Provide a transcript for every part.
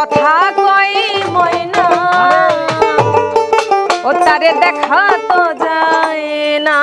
কথা কই ময়না। ও তারে দেখা তো যায় না।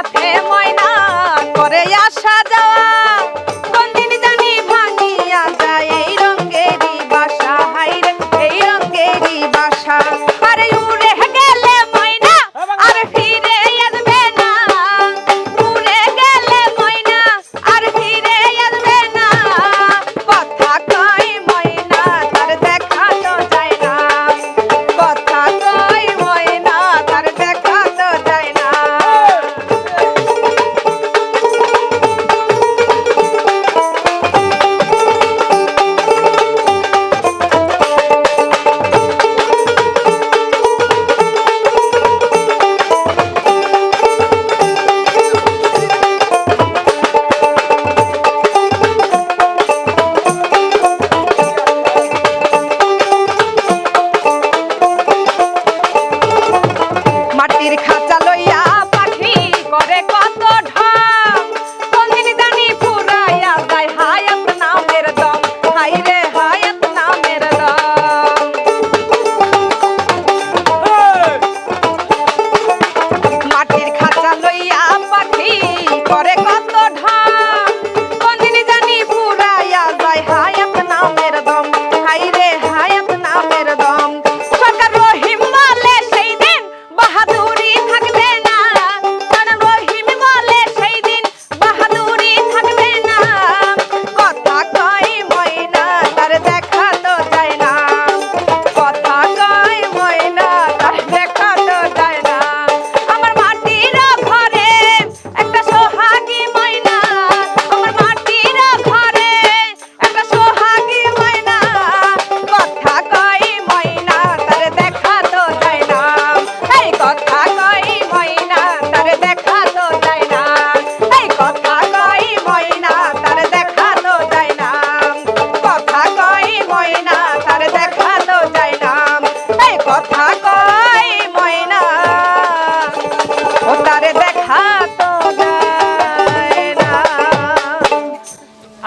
até morrer. Suéltalo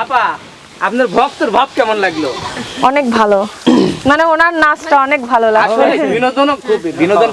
আপা আপনার ভক্তর ভাব কেমন লাগল? অনেক ভালো। মানে ওনার নাচটা অনেক ভালো লাগল। বিনোদন খুব বিনোদন